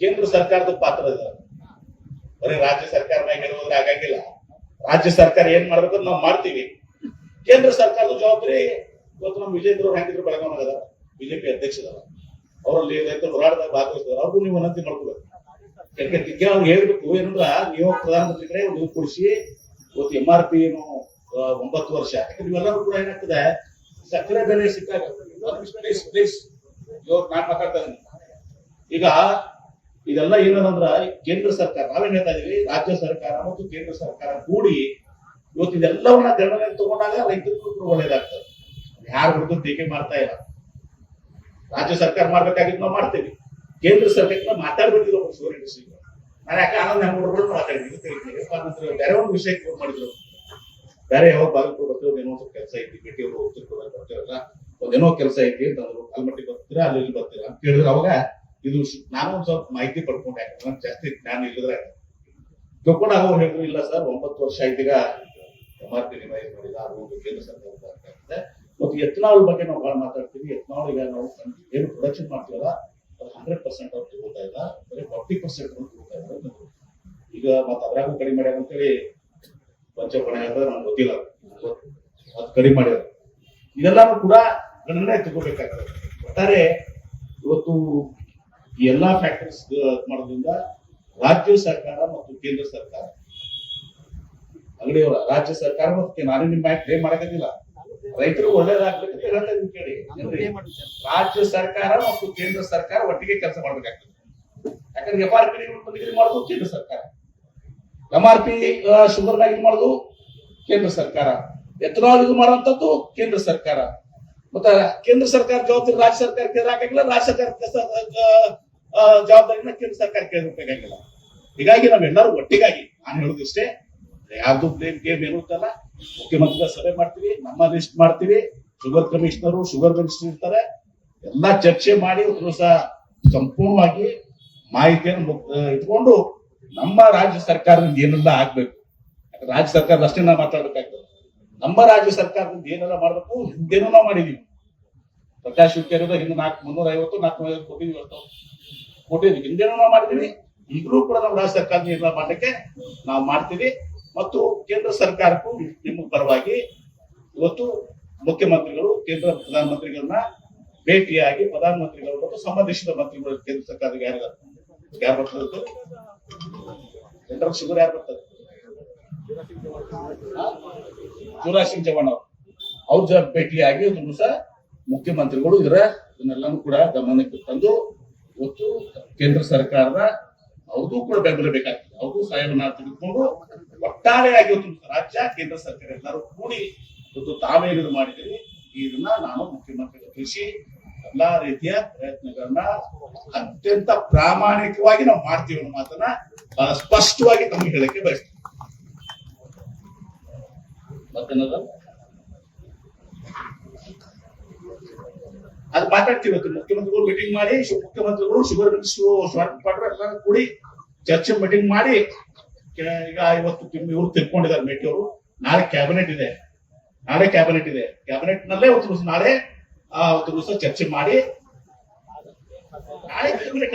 ಕೇಂದ್ರ ಸರ್ಕಾರದ ಪಾತ್ರ ಇದೆ ಬರೀ ರಾಜ್ಯ ಸರ್ಕಾರ ಹೇಳುವುದ್ರೆ ಆಗಂಗಿಲ್ಲ ರಾಜ್ಯ ಸರ್ಕಾರ ಏನ್ ಮಾಡ್ಬೇಕು ನಾವು ಮಾಡ್ತೀವಿ ಕೇಂದ್ರ ಸರ್ಕಾರದ ಜವಾಬ್ದಾರಿ ಇವತ್ತು ನಮ್ಮ ವಿಜೇಂದ್ರ ಅವ್ರು ಹೆಂಗಿದ್ರು ಬಿಜೆಪಿ ಅಧ್ಯಕ್ಷರಲ್ಲ ಅವರಲ್ಲಿ ರೈತರು ಹೋರಾಟದಾಗ ಭಾಗವಹಿಸಿದಾರೆ ಅವ್ರಿಗೂ ನೀವು ವಿನಂತಿ ಮಾಡ್ಕೋಬೇಕು ಯಾಕೆ ಅವ್ರು ಹೇಳ್ಬೇಕು ಏನಂದ್ರ ನೀವು ಪ್ರಧಾನಮಂತ್ರಿ ಕಡೆ ನೀವು ಕೊಡಿಸಿ ಇವತ್ತು ಎಂ ಆರ್ ಪಿ ಏನು ಒಂಬತ್ತು ವರ್ಷ ಯಾಕಂದ್ರೆ ಇವೆಲ್ಲರೂ ಕೂಡ ಏನಾಗ್ತದೆ ಸಕ್ಕರೆ ಬೆಲೆ ಸಿಕ್ಕಾಗ ಪ್ಲೀಸ್ ಪ್ಲೀಸ್ ಇವ್ರು ಮಾತಾಡ್ತಾ ಈಗ ಇದೆಲ್ಲ ಏನದಂದ್ರ ಕೇಂದ್ರ ಸರ್ಕಾರ, ನಾವೇನ್ ಹೇಳ್ತಾ ಇದೀವಿ? ರಾಜ್ಯ ಸರ್ಕಾರ ಮತ್ತು ಕೇಂದ್ರ ಸರ್ಕಾರ ಕೂಡಿ ಇವತ್ತು ಇದೆಲ್ಲವನ್ನ ಗಣನೆ ತಗೊಂಡಾಗ ರೈತರಿಗೂ ಕೂಡ ಒಳ್ಳೇದಾಗ್ತದೆ. ಯಾರು ಹುಡುಗ ಟೀಕೆ ಮಾಡ್ತಾ ಇಲ್ಲ. ರಾಜ್ಯ ಸರ್ಕಾರ ಮಾಡ್ಬೇಕಾಗಿದ್ದು ನಾವು ಮಾಡ್ತೇವೆ. ಕೇಂದ್ರ ಸರ್ಕಾರ ಮಾತಾಡ್ಬಿಟ್ಟಿದ್ರು ಒಬ್ಬರು ಸೂರ್ಯ ಸಿಂಗ್ ನಾನು ಯಾಕೆ ಆನಂದ ಹೆಂಗ್ ಮಾತಾಡಿದ್ದೀನಿ? ನಂತರ ಬೇರೆ ಒಂದು ವಿಷಯಕ್ಕೆ ಫೋನ್ ಮಾಡಿದ್ರು. ಬೇರೆ ಯಾವಾಗ ಬಾಗಲಕೋಟೆ ಬರ್ತೀವಿ ಏನೋ ಸ್ವಲ್ಪ ಕೆಲಸ ಐತಿ. ಭೇಟಿ ಅವರು ಉತ್ತರ ಬರ್ತಿರಲ್ಲ. ಒಂದೇನೋ ಕೆಲಸ ಐತಿ ಅಂತಂದ್ರು. ಕಲ್ಮಟ್ಟಿ ಬರ್ತೀರಾ? ಅಲ್ಲಿ ಬರ್ತೀರಾ? ಅಂತ ಕೇಳಿದ್ರೆ. ಅವಾಗ ಇದು ನಾನು ಸ್ವಲ್ಪ ಮಾಹಿತಿ ಪಡ್ಕೊಂಡೆ. ಯಾಕಂದ್ರೆ ಜಾಸ್ತಿ ಜ್ಞಾನ ಇಲ್ಲದ್ರೆ ತಿಳ್ಕೊಂಡು ಅವ್ರು ಹೇಳಿದ್ರು ಇಲ್ಲ ಸರ್. ಒಂಬತ್ತು ವರ್ಷ ಆಯ್ತೀಗ ಎಂ ಆರ್ ಪಿ ರಿವೈಸ್ ಕೇಂದ್ರ ಸರ್ಕಾರದ ಆಗ್ತದೆ ಮತ್ತು ಎಥನಾಲ್ ಬಗ್ಗೆ ನಾವು ಭಾಳ ಮಾತಾಡ್ತೀವಿ. ಎಥನಾಲ್ ಈಗ ನಾವು ಏನು ಪ್ರೊಡಕ್ಷನ್ ಮಾಡ್ತೀವಲ್ಲ, ಅದು ಹಂಡ್ರೆಡ್ ಪರ್ಸೆಂಟ್ ಅವ್ರು ತಗೋತಾ ಇಲ್ಲ. ಬರೀ ಫಾರ್ಟಿ ಪರ್ಸೆಂಟ್ ತಗೋತಾ ಇದ್ದಾರೆ. ಅಂತಂದ್ರು. ಈಗ ಮತ್ತೆ ಅದ್ರಾಗೂ ಕಡಿಮೆ ಮಾಡ್ಯಾರ ಅಂತೇಳಿ ಪಂಚಪಣೆ ಅಂದ್ರೆ ನಮ್ಗೆ ಗೊತ್ತಿಲ್ಲ. ಅದು ಕಡಿಮೆ ಮಾಡ್ಯಾರ. ಇದೆಲ್ಲಾನು ಕೂಡ ಗಣನೆ ತಗೋಬೇಕಾಗ್ತದೆ. ಒಟ್ಟಾರೆ ಇವತ್ತು ಈ ಎಲ್ಲಾ ಫ್ಯಾಕ್ಟರ್ಸ್ ಮಾಡೋದ್ರಿಂದ ರಾಜ್ಯ ಸರ್ಕಾರ ಮತ್ತು ಕೇಂದ್ರ ಸರ್ಕಾರ, ಅಂಗಡಿಯವರ, ರಾಜ್ಯ ಸರ್ಕಾರ ಮತ್ತು ನಾನು ನಿಮ್ಮ ಪೇ ಮಾಡಕ್ಕಾಗಿಲ್ಲ ರೈತರು ಒಳ್ಳೇದಾಗ್ಬೇಕು ಕೇಳಿ? ರಾಜ್ಯ ಸರ್ಕಾರ ಮತ್ತು ಕೇಂದ್ರ ಸರ್ಕಾರ ಒಟ್ಟಿಗೆ ಕೆಲಸ ಮಾಡ್ಬೇಕಾಗ್ತದೆ. ಯಾಕಂದ್ರೆ ಎಫ್ ಆರ್ ಪಿ ಮಾಡುದು ಕೇಂದ್ರ ಸರ್ಕಾರ. ಎಂ ಆರ್ ಪಿ ಶುಗರ್ ಇದು ಮಾಡುದು ಕೇಂದ್ರ ಸರ್ಕಾರ. ಎಥನಾಲ್ ಇದು ಮಾಡುವಂತದ್ದು ಕೇಂದ್ರ ಸರ್ಕಾರ. ಮತ್ತೆ ಕೇಂದ್ರ ಸರ್ಕಾರ ಜವಾಬ್ದಾರಿ ರಾಜ್ಯ ಸರ್ಕಾರಕ್ಕೆ ಹಾಕಿಲ್ಲ ರಾಜ್ಯ ಸರ್ಕಾರ ಜವಾಬ್ದಾರಿನ ಕೇಂದ್ರ ಸರ್ಕಾರ ಕೇಳಬೇಕಾಗಿಲ್ಲ ಹೀಗಾಗಿ ನಾವೆಲ್ಲರೂ ಒಟ್ಟಿಗಾಗಿ, ನಾನು ಹೇಳುದಿಷ್ಟೇ ಯಾರ್ದು ಬ್ಲೇಮ್ ಗೇಮ್ ಇರುತ್ತಲ್ಲ ಮುಖ್ಯಮಂತ್ರಿಗಳ ಸಭೆ ಮಾಡ್ತೀವಿ, ನಮ್ಮ ಲಿಸ್ಟ್ ಮಾಡ್ತೀವಿ ಶುಗರ್ ಕಮಿಷನರು ಶುಗರ್ ಮಿನಿಸ್ಟರ್ ಇರ್ತಾರೆ. ಎಲ್ಲಾ ಚರ್ಚೆ ಮಾಡಿ ದಿವಸ ಸಂಪೂರ್ಣವಾಗಿ ಮಾಹಿತಿಯನ್ನು ಇಟ್ಕೊಂಡು ನಮ್ಮ ರಾಜ್ಯ ಸರ್ಕಾರದಿಂದ ಏನೆಲ್ಲ ಆಗ್ಬೇಕು. ರಾಜ್ಯ ಸರ್ಕಾರದ ಅಷ್ಟೇ ನಾವು ಮಾತಾಡ್ಬೇಕಾಗ್ತದೆ. ನಮ್ಮ ರಾಜ್ಯ ಸರ್ಕಾರದಿಂದ ಏನೆಲ್ಲ ಮಾಡಬೇಕು, ಹಿಂದೇನೂ ನಾವು ಮಾಡಿದೀವಿ ಪ್ರಕಾಶ್ ಇರೋದು ಹಿಂದೆ ನಾಲ್ಕು ಮುನ್ನೂರ ಐವತ್ತು ನಾಲ್ಕು ನೂರ ಕೋಟಿ ಇವತ್ತು. ಕೋಟಿ ಹಿಂದೇನೂ ನಾವು ಮಾಡ್ತೀವಿ. ಈಗಲೂ ಕೂಡ ನಮ್ಮ ರಾಜ್ಯ ಸರ್ಕಾರ ನಿರ್ಮಾಣ ಮಾಡಲಿಕ್ಕೆ ನಾವು ಮಾಡ್ತೀವಿ. ಮತ್ತು ಕೇಂದ್ರ ಸರ್ಕಾರಕ್ಕೂ ನಿಮ್ಮ ಪರವಾಗಿ ಇವತ್ತು ಮುಖ್ಯಮಂತ್ರಿಗಳು, ಕೇಂದ್ರ ಪ್ರಧಾನಮಂತ್ರಿಗಳನ್ನ ಭೇಟಿಯಾಗಿ ಪ್ರಧಾನಮಂತ್ರಿಗಳು ಮತ್ತು ಸಂಬಂಧಿಸಿದ ಮಂತ್ರಿಗಳು ಕೇಂದ್ರ ಸರ್ಕಾರಕ್ಕೆ ಯಾರು ಯಾರು ಬರ್ತದೆ ಶುಗರ್ ಯಾರು ಬರ್ತಾರೆ? ಶಿವರಾಜ್ ಸಿಂಗ್ ಚೌಹಾಣ್ ಅವರು. ಅವ್ರ ಭೇಟಿಯಾಗಿ ಒಂದು ದಿವಸ ಮುಖ್ಯಮಂತ್ರಿಗಳು ಇದರ ಇದನ್ನೆಲ್ಲಾನು ಕೂಡ ಗಮನಕ್ಕೆ ತಂದು ಮತ್ತು ಕೇಂದ್ರ ಸರ್ಕಾರದ ಅವ್ರಿಗೂ ಕೂಡ ಬೆಂಬಲ ಬೇಕಾಗ್ತದೆ. ಅವ್ರಿಗೂ ಸಹಾಯವನ್ನ ತೆಗೆದುಕೊಂಡು ಒಟ್ಟಾರೆಯಾಗಿ ಇವತ್ತು ರಾಜ್ಯ, ಕೇಂದ್ರ ಸರ್ಕಾರ ಎಲ್ಲರೂ ಕೂಡಿ ಇವತ್ತು ತಾವೇನಿದು ಮಾಡಿದ್ದೀರಿ. ಇದನ್ನ ನಾನು ಮುಖ್ಯಮಂತ್ರಿಗಳು ತಿಳಿಸಿ ಎಲ್ಲಾ ರೀತಿಯ ಪ್ರಯತ್ನಗಳನ್ನ ಅತ್ಯಂತ ಪ್ರಾಮಾಣಿಕವಾಗಿ ನಾವು ಮಾಡ್ತೀವಿ ಅನ್ನೋ ಮಾತನ್ನ ಸ್ಪಷ್ಟವಾಗಿ ತಮಗೆ ಹೇಳಕ್ಕೆ ಬಯಸ್ತೀವಿ ಮತ್ತೇನದ ಅದು ಮಾತಾಡ್ತೀವಿ ಮುಖ್ಯಮಂತ್ರಿಗಳು ಮೀಟಿಂಗ್ ಮಾಡಿ ಮುಖ್ಯಮಂತ್ರಿಗಳು, ಶುಗರ್ ಮಿನಿಸ್ಟರ್ ಸ್ವಾಮಿ ಪಾಟ್ರು ಎಲ್ಲ ಕೂಡಿ ಚರ್ಚೆ ಮೀಟಿಂಗ್ ಮಾಡಿ ಈಗ ಇವತ್ತು ಇವರು ತಿಳ್ಕೊಂಡಿದ್ದಾರೆ ಮೇಟಿ ಅವರು. ನಾಳೆ ಕ್ಯಾಬಿನೆಟ್ ಇದೆ. ನಾಳೆ ಕ್ಯಾಬಿನೆಟ್ ಇದೆ. ಕ್ಯಾಬಿನೆಟ್ ನಲ್ಲೇ ಒಂದು ದಿವಸ ನಾಳೆ, ಆ, ಒಂದು ದಿವಸ ಚರ್ಚೆ ಮಾಡಿ. ನಾಳೆ ಕ್ಯಾಬಿನೆಟ್